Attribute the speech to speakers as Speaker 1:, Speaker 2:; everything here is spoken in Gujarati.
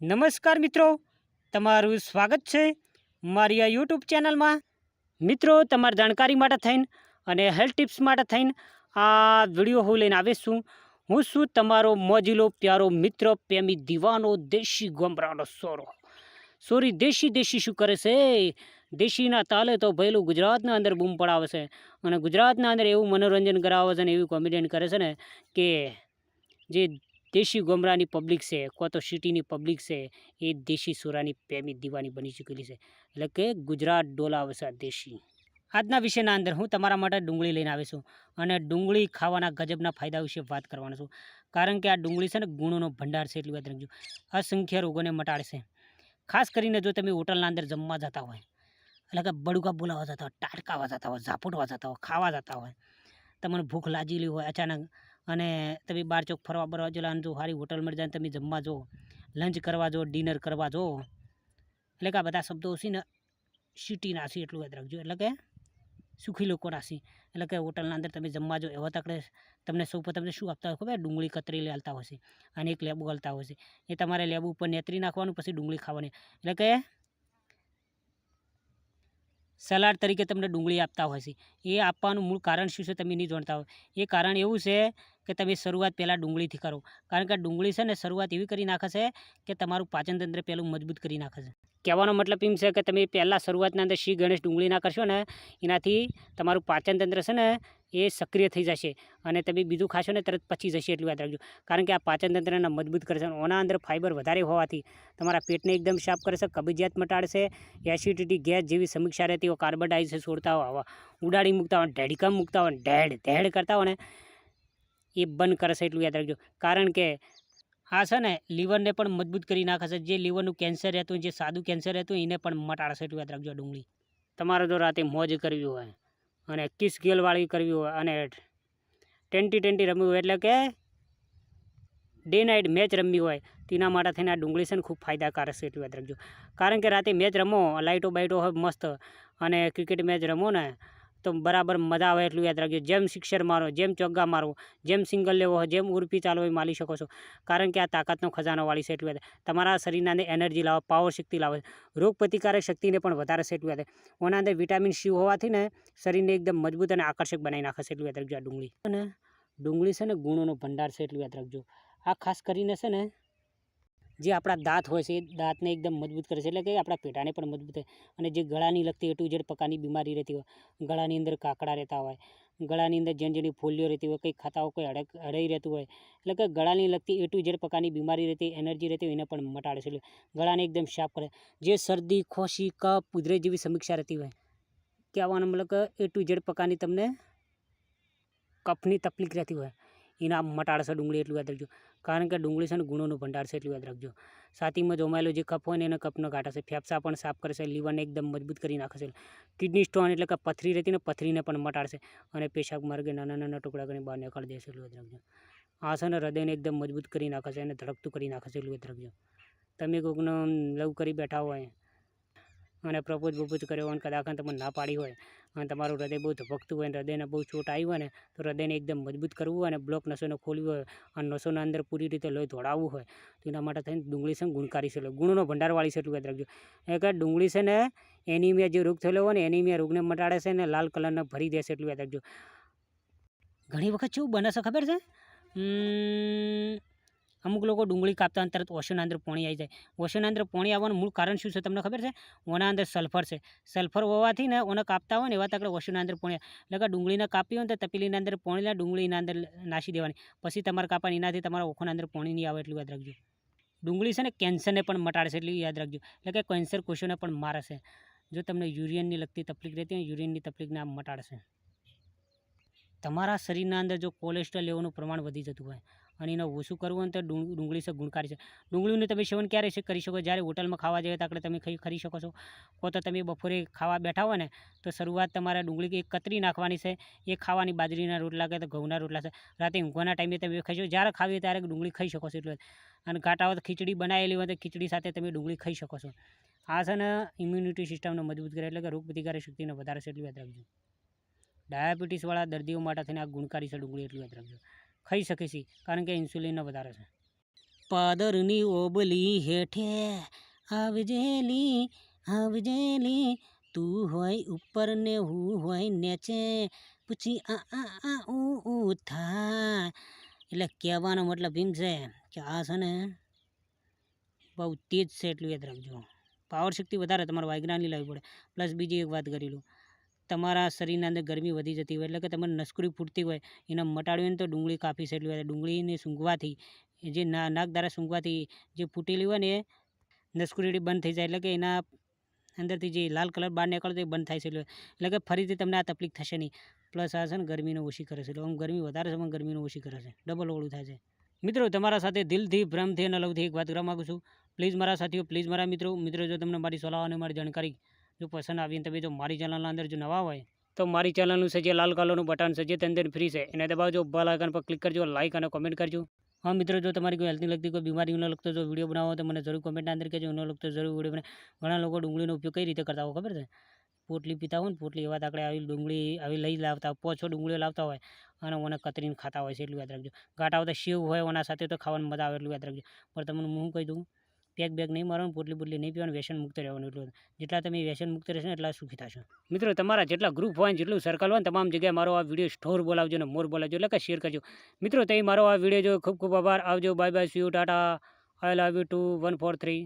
Speaker 1: નમસ્કાર મિત્રો, તમારું સ્વાગત છે મારી આ યુટ્યુબ ચેનલમાં. મિત્રો, તમારી જાણકારી માટે થઈને અને હેલ્થ ટિપ્સ માટે થઈને આ વીડિયો હું લઈને આવે છું. હું છું તમારો મોજીલો, પ્યારો મિત્ર, પ્રેમી, દીવાનો, દેશી ગોમરાનો સોરો. સોરી, દેશી દેશી શું કરે છે? દેશીના તાલે તો ભયેલું ગુજરાતના અંદર બૂમ પડાવે છે અને ગુજરાતના અંદર એવું મનોરંજન કરાવે છે ને એવું કોમેડિયન કરે છે ને કે જે દેશી ગોમરાની પબ્લિક છે, કો તો સિટીની પબ્લિક છે, એ દેશી સુરાની પ્રેમી દીવાની બની ચૂકેલી છે. એટલે કે ગુજરાત ડોલાવસા દેશી. આજના વિષયના અંદર હું તમારા માટે ડુંગળી લઈને આવી અને ડુંગળી ખાવાના ગજબના ફાયદા વિશે વાત કરવાનો છું. કારણ કે આ ડુંગળી છે ને ગુણોનો ભંડાર છે એટલું યાદ રાખજો. અસંખ્ય રોગોને મટાડશે ખાસ કરીને જો તમે હોટલના અંદર જમવા જતા હોય, એટલે કે બડુકા બોલાવવા જતા હોય, ટાટકાવા જતા હોય, ઝાપટવા જતા હોય, ખાવા જતા હોય, તમને ભૂખ લાગેલી હોય, અચાનક અને તમે બાર ચોક ફરવા બરવા જો જો સારી હોટલ મળી જાય તમે જમવા જો, લંચ કરવા જો, ડિનર કરવા જો, એટલે કે આ બધા શબ્દો છે ને સિટીના છે એટલું યાદ રાખજો. એટલે કે સુખી લોકોના છે. એટલે કે હોટલના અંદર તમે જમવા જો, એવા તકડે તમને સૌ તમને શું આપતા હોય ખબર? ડુંગળી કતરી લેતા હોય છે અને એક લેબુ હલતા હોય છે. એ તમારે લેબુ ઉપર નેતરી નાખવાનું, પછી ડુંગળી ખાવાની. એટલે કે સલાડ તરીકે તમને ડુંગળી આપતા હોય છે. એ આપવાનું મૂળ કારણ શું છે તમે નહીં જાણતા હોય. એ કારણ એવું છે કે તમે શરૂઆત પહેલાં ડુંગળીથી કરો. કારણ કે ડુંગળી છે ને શરૂઆત એવી કરી નાખે છે કે તમારું પાચનતંત્ર પહેલું મજબૂત કરી નાખે છે. કહેવાનો મતલબ એમ છે કે તમે પહેલાં શરૂઆતના અંદર શ્રી ગણેશ ડુંગળીના કરશો ને, એનાથી તમારું પાચનતંત્ર છે ને એ સક્રિય થઈ જશે અને તમે બીજું ખાશો ને તરત પચી જશે એટલું યાદ રાખજો. કારણ કે આ પાચનતંત્રને મજબૂત કરશે ઓના અંદર ફાઇબર વધારે હોવાથી તમારા પેટને એકદમ સાફ કરશે કબજિયાત મટાડશે એસિડિટી ગેસ જેવી સમીક્ષા રહેતી હોય કાર્બન ડાયોક્સાઇડ છોડતા હોય, ઉડાડી મૂકતા હોય ઢેડકમ મૂકતા હોય, ઢેડ ધેડ કરતા હોય ને એ બંધ કરશે એટલું યાદ રાખજો. કારણ કે આ છે ને, લીવરને પણ મજબૂત કરી નાખશે જે લીવરનું કેન્સર રહેતું જે સાદું કેન્સર રહેતું એને પણ મટાડશે એટલું યાદ રાખજો ડુંગળી. તમારે જો રાતે મોજ કરવી હોય અને કિસ ગેલવાળી કરવી હોય અને ટ્વેન્ટી ટ્વેન્ટી રમવી હોય એટલે કે ડે નાઇટ મેચ રમવી હોય, તેના માટે થઈને આ ડુંગળી છે ને ખૂબ ફાયદાકારક છે એટલું યાદ રાખજો. કારણ કે રાતે મેચ રમો, લાઇટો બાઇટો હોય મસ્ત અને ક્રિકેટ મેચ રમો ને તો બરાબર મજા આવે એટલું યાદ રાખજો. જેમ સિક્સર મારો, જેમ ચોગ્ગા મારો જેમ સિંગલ લેવો હોય, જેમ ઉર્ફી ચાલો હોય મારી શકો છો. કારણ કે આ તાકાતનો ખજાનો વાળી છે એટલું યાદ તમારા શરીરના અંદર એનર્જી લાવો પાવર શક્તિ લાવે. રોગ પ્રતિકારક શક્તિને પણ વધારે છે એટલું યાદ ઓના અંદર વિટામિન સી હોવાથી ને શરીરને એકદમ મજબૂત અને આકર્ષક બનાવી નાખે છે એટલું યાદ રાખજો આ ડુંગળી. અને ડુંગળી છે ને ગુણોનો ભંડાર છે એટલું યાદ રાખજો. આ ખાસ કરીને છે ને જે આપણા દાંત હોય છે, એ દાંતને એકદમ મજબૂત કરે છે, એટલે કે આપણા પેટાને પણ મજબૂત થાય અને જે ગળાની લગતી એ ટુ પ્રકારની બીમારી રહેતી હોય, ગળાની અંદર કાકડા રહેતા હોય, ગળાની અંદર જેની જેની ફોલિયો રહેતી હોય, કંઈ ખાતા હોય, કોઈ અડક, અડાઈ રહેતું હોય, એટલે કે ગળાની લગતી એ ટુ પ્રકારની બીમારી રહેતી, એનર્જી રહેતી હોય, એને પણ મટાડે છે. ગળાને એકદમ સાફ કરે. જે શરદી, ખોશી, કફ ઉધરે જેવી સમીક્ષા રહેતી હોય કહેવાનો મતલબ કે એ ટુ ઝેડ પ્રકારની તમને કફની તકલીફ રહેતી હોય. એના મટાડશે ડુંગળી એટલું યાદ રાખજો કારણ કે ડુંગળી છે ને ગુણોનું ભંડાર છે એટલું યાદ રાખજો. સાતીમાં જોમાયેલો જે કફ હોય ને એને કફનો છે ફેફસા પણ સાફ કરશે લીવરને એકદમ મજબૂત કરી નાખશે કિડની સ્ટોન એટલે કે પથરી રહેતી ને પથરીને પણ મટાડશે અને પેશાબ માર્ગે નાના નાના ટુકડા કરીને બહાર નીકાળી દેશે એટલું યાદ રાખજો. આ છે ને હૃદયને એકદમ મજબૂત કરી નાખશે અને ધડકતું કરી નાખશે એટલું યાદ રાખજો. તમે કોઈકનો લવ કરી બેઠા હોય અને પ્રપોઝ બપોઝ કર્યો હોય અને કદાચ તમે ના પાડી હોય તમારું હૃદય બહુ ધબકતું હોય અને હૃદયને બહુ ચોટ આવી હોય ને, તો હૃદયને એકદમ મજબૂત કરવું હોય અને બ્લોક નસોને ખોલવી હોય અને નસોના અંદર પૂરી રીતે લોહી ધોળાવવું હોય. તો એના માટે થઈને ડુંગળી છે ગુણકારી છે. ગુણનો ભંડારવાળી છે એટલું યાદ રાખજો. એ કે ડુંગળી છે ને એનિમિયા જે રોગ થયેલો હોય ને, એનિમિયા રોગને મટાડે છે ને, લાલ કલરને ભરી દેશે એટલું યાદ રાખજો. ઘણી વખત શું બને છે ખબર છે? અમુક લોકો ડુંગળી કાપતા અંતર ઓશોના અંદર પોણી આવી જાય. ઓશોના અંદર પોણી આવવાનું મૂળ કારણ શું છે તમને ખબર છે? ઓના અંદર સલ્ફર છે. સલ્ફર હોવાથી ને ઓને કાપતા હોય ને એવા તકડે ઓશોના અંદર પોણી એટલે કે ડુંગળીને કાપી હોય ને તો તપેલીના અંદર પોણીના ડુંગળીના અંદર નાસી દેવાની. પછી તમારે કાપવાની. એનાથી તમારા ઓખોના અંદર પોણી નહીં આવે એટલું યાદ રાખજો. ડુંગળી છે ને કેન્સરને પણ મટાડે છે એટલું યાદ રાખજો. એટલે કે કેન્સર કોષોને પણ મારે છે. જો તમને યુરિયનની લગતી તકલીફ રહેતી હોય યુરિયનની તકલીફને આ મટાડશે તમારા શરીરના અંદર જો કોલેસ્ટ્રોલ લેવાનું પ્રમાણ વધી જતું હોય અને એનો ઓછું કરવું હોય તો ડુંગળી છે ગુણકારી છે. ડુંગળીનું તમે સેવન ક્યારે કરી શકો જ્યારે હોટલમાં ખાવા જઈએ તો તમે ખાઈ, ખરી શકો છો. કો તો તમે બપોરે ખાવા બેઠા હોય ને, તો શરૂઆત તમારે ડુંગળી એક કતરી નાખવાની છે. એ ખાવાની બાજરીના રોટલા કે તો ઘઉંના રોટલા છે. રાતે ઊંઘવાના ટાઈમે તમે ખાઈ શકો જ્યારે ખાવી ત્યારે ડુંગળી ખાઈ શકો છો એટલે અને ઘાટા હોય તો ખીચડી બનાવેલી હોય તો ખીચડી સાથે તમે ડુંગળી ખાઈ શકો છો. આ છે ને ઇમ્યુનિટી સિસ્ટમને મજબૂત કરે એટલે કે રોગ પ્રતિકારક શક્તિને વધારે છે એટલું યાદ રાખજો. ડાયાબિટીસવાળા દર્દીઓ માટે થઈને આ ગુણકારી છે ડુંગળી એટલું યાદ રાખજો. ખાઈ શકે છે, કારણ કે ઇન્સ્યુલિનને વધારે છે. પાદરની ઓબલી હેઠે આવજેલી આવજેલી તું હોય ઉપર ને હું હોય નીચે, પૂછી આ આ આ, ઉ થાય એટલે કહેવાનો મતલબ એમ છે કે આ છે ને બહુ તેજ છે એટલું યાદ રાખજો. પાવર શક્તિ વધારે તમારે વાયગ્રાની લાવવી પડે. પ્લસ બીજી એક વાત કરી લઉં. તમારા શરીરના અંદર ગરમી વધી જતી હોય, એટલે કે તમારે નસકુરી ફૂટતી હોય, એને મટાડવી તો ડુંગળી કાપી શકેલી હોય. ડુંગળીને સૂંઘવાથી જે નાક દ્વારા સૂંઘવાથી જે ફૂટેલી હોય ને એ નસકુરી બંધ થઈ જાય, એટલે કે એના અંદરથી જે લાલ કલર બહાર નીકળતો એ બંધ થાય છે એટલે કે ફરીથી તમને આ તકલીફ થશે નહીં. પ્લસ આ છે ને ગરમીને ઓછી કરે છે, એટલે આમ ગરમી વધારે છે, પણ ગરમીને ઓછી કરે છે. ડબલ ઓળું થાય છે. મિત્રો, તમારા સાથે દિલથી ભ્રમથી અને લવથી એક વાત કરવા માગું છું. પ્લીઝ મારા સાથીઓ, પ્લીઝ મારા મિત્રો. મિત્રો, જો તમને મારી સલાહ અને મારી જાણકારી જો પસંદ આવીને તમે જો મારી ચેનલના અંદર જો નવા હોય, તો મારી ચેનલનું છે જે લાલ કલરનું બટન છે, જે તેની ફ્રી છે. એને દબાવજો બલ આઇકન પર ક્લિક કરજો લાઇક અને કોમેન્ટ કરજો. હા, મિત્રો, જો તમારી કોઈ હેલ્થની લગતી કોઈ બીમારીનો લગતો જો વીડિયો બનાવો તો મને જરૂર કોમેન્ટના અંદર કહેજો. એનો લગતો જરૂર વીડિયો બને ઘણા લોકો ડુંગળીનો ઉપયોગ કઈ રીતે કરતા હોય ખબર છે? પોટલી પીતા હોય ને, પોટલી એવા આપણે આવી ડુંગળી આવી લઈ લાવતા પોછો ડુંગળીઓ લાવતા હોય, અને મને કતરીને ખાતા હોય છે, એટલું યાદ રાખજો. ગાંઠ આવતા શેવ હોય એના સાથે તો ખાવાની મજા આવે, એટલું યાદ રાખજો. પણ તમને હું કહી દઉં પેક બેગ નહીં મારવાનું પોટલી પોટલી નહીં પીવાનું, વ્યસન મુક્ત રહેવાનું એટલું જેટલા તમે વ્યસન મુક્ત રહેશો ને એટલા સુખી થશો. મિત્રો, તમારા જેટલા ગ્રુપ હોય જેટલું સર્કલ હોય તમામ જગ્યાએ મારો આ વીડિયો સ્ટોર બોલાવજો ને મોર બોલાવજો, એટલે કે શેર કરજો. મિત્રો તમે મારો આ વીડિયો જો ખૂબ ખૂબ આભાર. આવજો bye bye see Tata. I love you too one four three